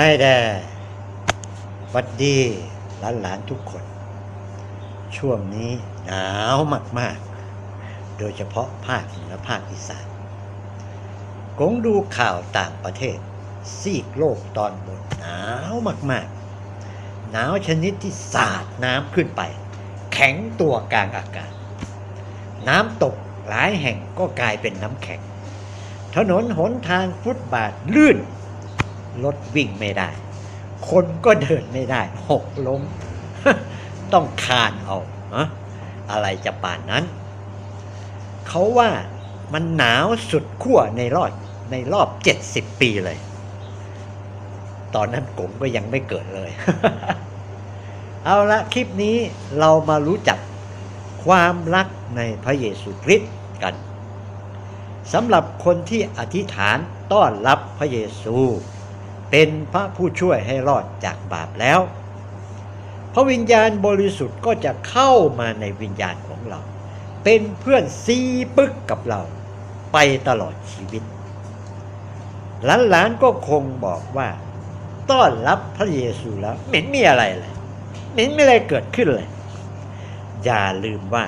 ให้แด่วัดดีหลานๆทุกคน ช่วงนี้หนาวมากๆ โดยเฉพาะภาคเหนือภาคอีสานกงดูข่าวต่างประเทศ ซีกโลกตอนบนหนาวมากๆ หนาวชนิดที่สาดน้ำขึ้นไป แข็งตัวกลางอากาศ น้ำตกหลายแห่งก็กลายเป็นน้ำแข็ง ถนนหนทางฟุตบาทลื่น รถวิ่งไม่ได้ คนก็เดินไม่ได้ หกล้ม ต้องคานเอาอะอะไรจะป่านนั้น เขาว่ามันหนาวสุดขั้วในรอบในรอบเจ็ดสิบปีเลย ตอนนั้นกงก็ยังไม่เกิดเลย เอาละคลิปนี้เรามารู้จักความรักในพระเยซูคริสต์กันสำหรับคนที่อธิษฐานต้อนรับพระเยซู เป็นพระผู้ช่วยให้รอดจากบาปแล้ว พระวิญญาณบริสุทธิ์ก็จะเข้ามาในวิญญาณของเรา เป็นเพื่อนซีปึกกับเราไปตลอดชีวิต หลานๆก็คงบอกว่า ต้อนรับพระเยซูแล้วเหม็นมีอะไรเลยเหม็นไม่อะไรเกิดขึ้นเลย อย่าลืมว่า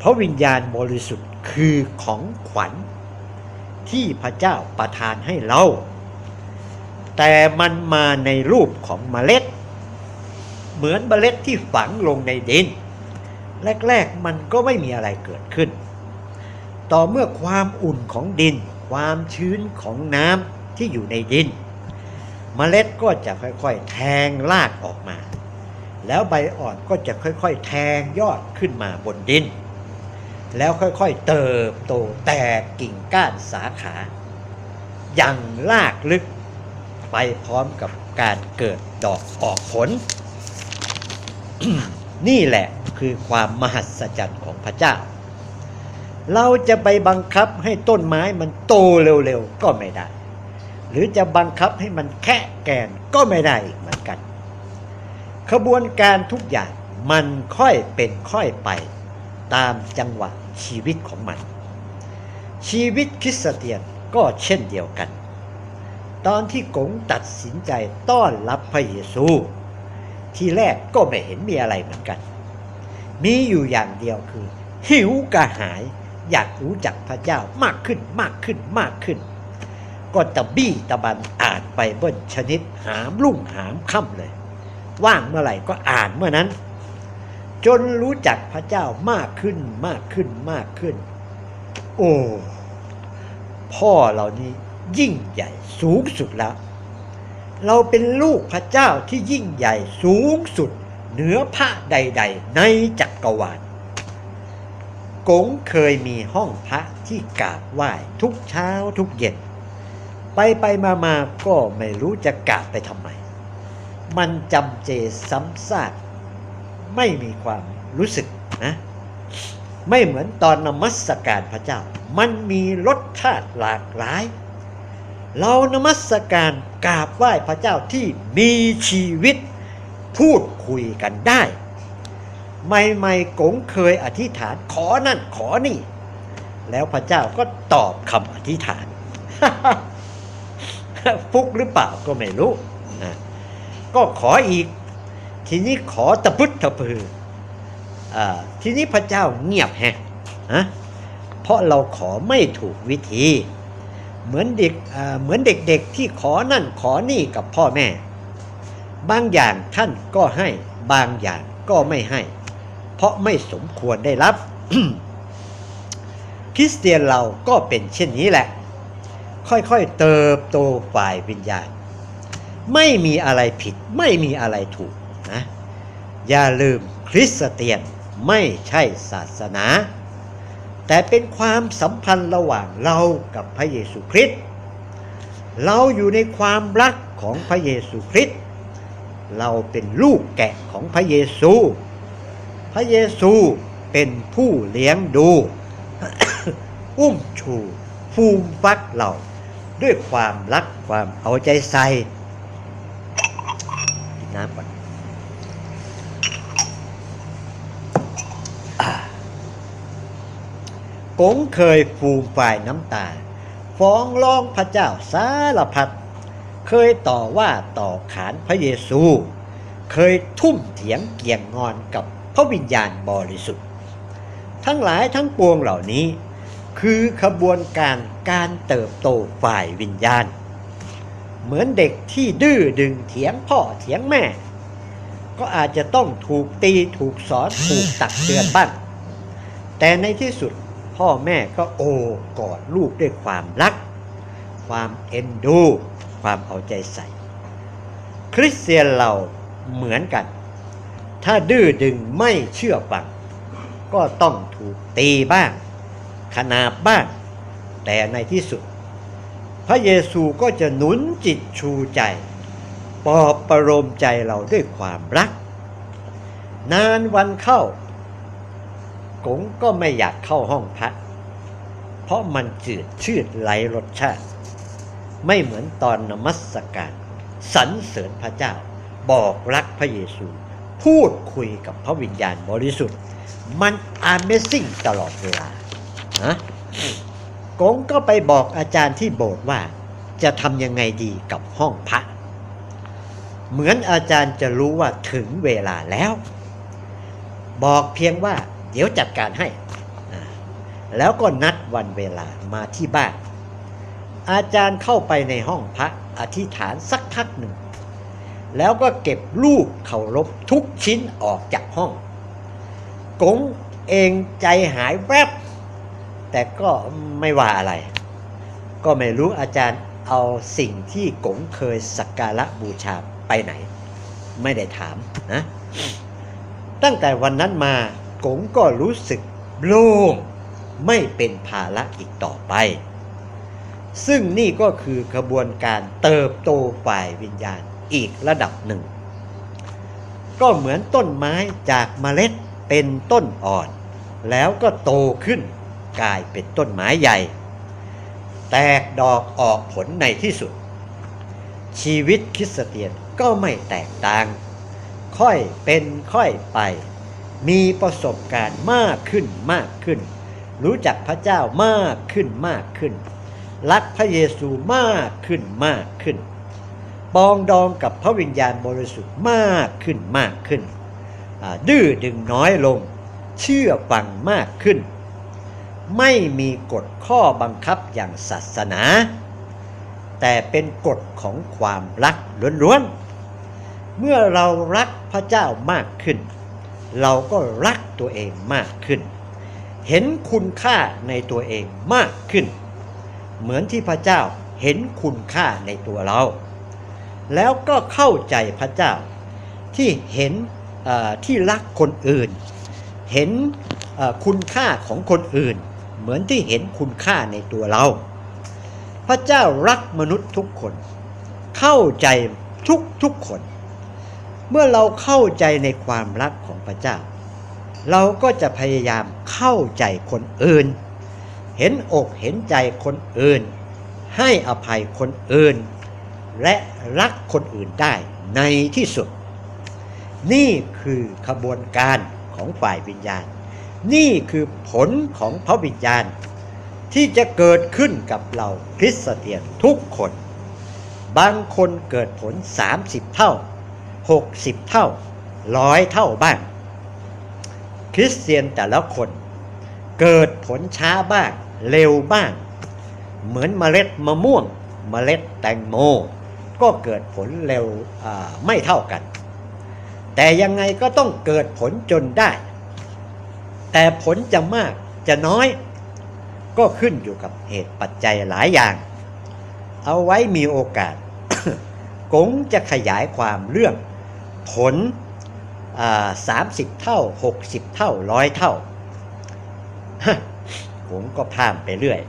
พระวิญญาณบริสุทธิ์คือของขวัญที่พระเจ้าประทานให้เรา แต่มันมาในรูปของเมล็ด เหมือนเมล็ดที่ฝังลงในดิน แรกๆมันก็ไม่มีอะไรเกิดขึ้น ต่อเมื่อความอุ่นของดิน ความชื้นของน้ำที่อยู่ในดิน เมล็ดก็จะค่อยๆ แทงรากออกมา แล้วใบอ่อนก็จะค่อยๆ แทงยอดขึ้นมาบนดิน แล้วค่อยๆ เติบโตแตกกิ่งก้านสาขาอย่างลากลึก ไปพร้อมกับการเกิดดอกออกผล นี่แหละคือความมหัศจรรย์ของพระเจ้า เราจะไปบังคับให้ต้นไม้มันโตเร็วๆก็ไม่ได้ หรือจะบังคับให้มันแค่แกนก็ไม่ได้อีกเหมือนกัน ขบวนการทุกอย่างมันค่อยเป็นค่อยไปตามจังหวะชีวิตของมัน ชีวิตคริสเตียนก็เช่นเดียวกัน ตอนที่กงตัดสินใจต้อนรับพระเยซู ทีแรกก็ไม่เห็นมีอะไรเหมือนกัน มีอยู่อย่างเดียวคือ หิวกระหาย อยากรู้จักพระเจ้ามากขึ้นมากขึ้นมากขึ้น ก็ตะบี้ตะบันอ่านไปเบิ้ลชนิดหามลุ่งหามค่ำเลย ว่างเมื่อไหร่ก็อ่านเมื่อนั้น จนรู้จักพระเจ้ามากขึ้นมากขึ้นมากขึ้น โอ้พ่อเรานี้ ยิ่งใหญ่สูงสุดแล้ว เราเป็นลูกพระเจ้าที่ยิ่งใหญ่สูงสุด เหนือพระใด ๆ ในจักรวาลกงเคยมีห้องพระที่กราบไหว้ทุกเช้าทุกเย็น ไปไปมามาก็ไม่รู้จะกราบไปทำไม มันจำเจซ้ำซากไม่มีความรู้สึกนะไม่เหมือนตอนนมัสการพระเจ้า มันมีรสชาติหลากหลาย เรานมัสการกราบไหว้พระเจ้าที่มีชีวิตพูดคุยกันได้ ใหม่ๆกงเคยอธิษฐานขอนั่นขอนี่ แล้วพระเจ้าก็ตอบคำอธิษฐานฟุกหรือเปล่าก็ไม่รู้นะก็ขออีก ทีนี้ขอตะพึดตะพืออทีนี้พระเจ้าเงียบแฮะเพราะเราขอไม่ถูกวิธี เหมือนเด็กเหมือนเด็กๆที่ขอนั่นขอนี่กับพ่อแม่ บางอย่างท่านก็ให้บางอย่างก็ไม่ให้ เพราะไม่สมควรได้รับ คริสเตียนเราก็เป็นเช่นนี้แหละ ค่อยๆเติบโตฝ่ายวิญญาณ ไม่มีอะไรผิดไม่มีอะไรถูกนะ อย่าลืมคริสเตียนไม่ใช่ศาสนา แต่เป็นความสัมพันธ์ระหว่างเรากับพระเยซูคริสต์เราอยู่ในความรักของพระเยซูคริสต์เราเป็นลูกแกะของพระเยซู พระเยซูเป็นผู้เลี้ยงดู อุ้มชูฟูมฟักเราด้วยความรักความเอาใจใส่น้ำก่อนอ่า กงเคยฟูมฝ่ายน้ำตา ฟ้องร้องพระเจ้าสารพัดเคยต่อว่าต่อขานพระเยซู เคยทุ่มเถียงเกี่ยงงอนกับพระวิญญาณบริสุทธิ์ ทั้งหลายทั้งปวงเหล่านี้ คือขบวนการการเติบโตฝ่ายวิญญาณ เหมือนเด็กที่ดื้อดึงเถียงพ่อเถียงแม่ ก็อาจจะต้องถูกตีถูกสอนถูกตักเตือนบ้างแต่ในที่สุด พ่อแม่ก็โอบกอดลูกด้วยความรัก ความเอ็นดู ความเอาใจใส่ คริสเตียนเราเหมือนกัน ถ้าดื้อดึงไม่เชื่อฟัง ก็ต้องถูกตีบ้าง ขนาบบ้าง แต่ในที่สุด พระเยซูก็จะหนุนจิตชูใจปลอบประโลมใจเราด้วยความรัก นานวันเข้า กงก็ไม่อยากเข้าห้องพัก เพราะมันจืดชืดไร้รสชาติ ไม่เหมือนตอนนมัสการสรรเสริญพระเจ้า บอกรักพระเยซู พูดคุยกับพระวิญญาณบริสุทธิ์ มัน Amazing ตลอดเวลานะกงก็ไปบอกอาจารย์ที่โบสถ์ว่า จะทำยังไงดีกับห้องพระเหมือนอาจารย์จะรู้ว่าถึงเวลาแล้ว บอกเพียงว่า เดี๋ยวจัดการให้ แล้วก็นัดวันเวลามาที่บ้าน อาจารย์เข้าไปในห้องพระอธิษฐานสักพักหนึ่ง แล้วก็เก็บรูปเคารพทุกชิ้นออกจากห้อง กงเองใจหายแวบ แต่ก็ไม่ว่าอะไร ก็ไม่รู้อาจารย์เอาสิ่งที่กงเคยสักการะบูชาไปไหน ไม่ได้ถามนะตั้งแต่วันนั้นมา กงก็รู้สึกโล่งไม่เป็นภาระอีกต่อไป ซึ่งนี่ก็คือกระบวนการเติบโตฝ่ายวิญญาณอีกระดับหนึ่ง ก็เหมือนต้นไม้จากเมล็ดเป็นต้นอ่อน แล้วก็โตขึ้นกลายเป็นต้นไม้ใหญ่ แตกดอกออกผลในที่สุด ชีวิตคริสเตียนก็ไม่แตกต่าง ค่อยเป็นค่อยไป มีประสบการณ์มากขึ้นมากขึ้น รู้จักพระเจ้ามากขึ้นมากขึ้น รักพระเยซูมากขึ้นมากขึ้นปองดองกับพระวิญญาณบริสุทธิ์มากขึ้นมากขึ้น ดื้อดึงน้อยลง เชื่อฟังมากขึ้น ไม่มีกฎข้อบังคับอย่างศาสนา แต่เป็นกฎของความรักล้วนๆ เมื่อเรารักพระเจ้ามากขึ้น เราก็รักตัวเองมากขึ้น เห็นคุณค่าในตัวเองมากขึ้น เหมือนที่พระเจ้าเห็นคุณค่าในตัวเรา แล้วก็เข้าใจพระเจ้าที่เห็นที่รักคนอื่น เห็นคุณค่าของคนอื่น เหมือนที่เห็นคุณค่าในตัวเรา พระเจ้ารักมนุษย์ทุกคน เข้าใจทุกทุกๆคน เมื่อเราเข้าใจในความรักของพระเจ้า เราก็จะพยายามเข้าใจคนอื่น เห็นอกเห็นใจคนอื่น ให้อภัยคนอื่น และรักคนอื่นได้ในที่สุด นี่คือขบวนการของฝ่ายวิญญาณ นี่คือผลของพระวิญญาณ ที่จะเกิดขึ้นกับเราคริสเตียนทุกคน บางคนเกิดผล 30 เท่า 60 เท่าร้อยเท่าบ้าง คริสเตียนแต่ละคน เกิดผลช้าบ้าง เร็วบ้าง เหมือนเมล็ดมะม่วง เมล็ดแตงโม ก็เกิดผลเร็วไม่เท่ากัน แต่ยังไงก็ต้องเกิดผลจนได้ แต่ผลจะมากจะน้อย ก็ขึ้นอยู่กับเหตุปัจจัยหลายอย่าง เอาไว้มีโอกาสกงจะขยายความเรื่อง ผลสามสิบเท่าหกสิบเท่าร้อยเท่า ผมก็พามไปเรื่อย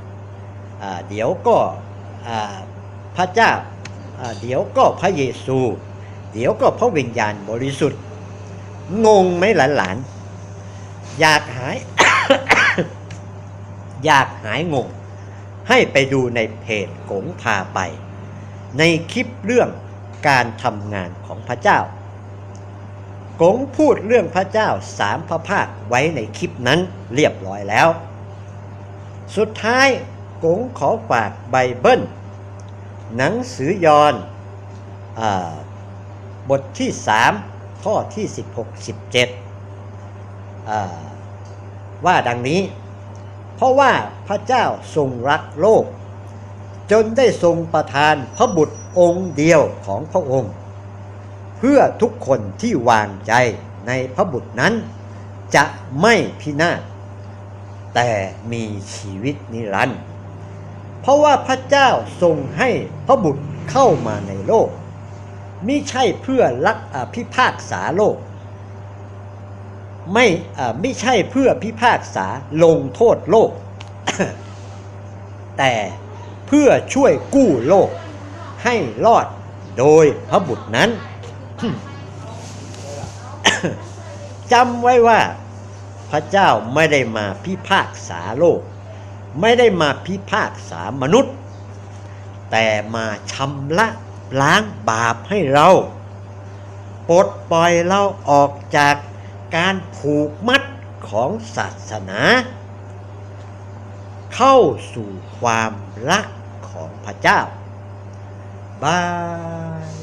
อเดี๋ยวก็พระเจ้าเดี๋ยวก็พระเยซู เดี๋ยวก็พระวิญญาณบริสุทธิ์ งงไหมหลานๆ อยากหาย อยากหายงง ให้ไปดูในเพจโกงพาไป ในคลิปเรื่องการทำงานของพระเจ้า กงพูดเรื่องพระเจ้าสามพระภาคไว้ในคลิปนั้นเรียบร้อยแล้ว สุดท้ายกงขอฝากไบเบิล หนังสือยอนอบทที่ 3 ข้อที่ 16 17อ่าว่าดังนี้ เพราะว่าพระเจ้าทรงรักโลก จนได้ทรงประทานพระบุตรองค์เดียวของพระองค์ เพื่อทุกคนที่วางใจในพระบุตรนั้น จะไม่พินาศแต่มีชีวิตนิรันดร์เพราะว่าพระเจ้าทรงให้พระบุตรเข้ามาในโลกมิใช่เพื่อรักอพิพากษาโลก ไม่ไม่ใช่เพื่อพิพากษาลงโทษโลก แต่เพื่อช่วยกู้โลกให้รอดโดยพระบุตรนั้น จำไว้ว่าพระเจ้าไม่ได้มาพิพากษาโลก ไม่ได้มาพิพากษามนุษย์ แต่มาชำระล้างบาปให้เราปลดปล่อยเราออกจากการผูกมัดของศาสนา เข้าสู่ความรักของพระเจ้า บาย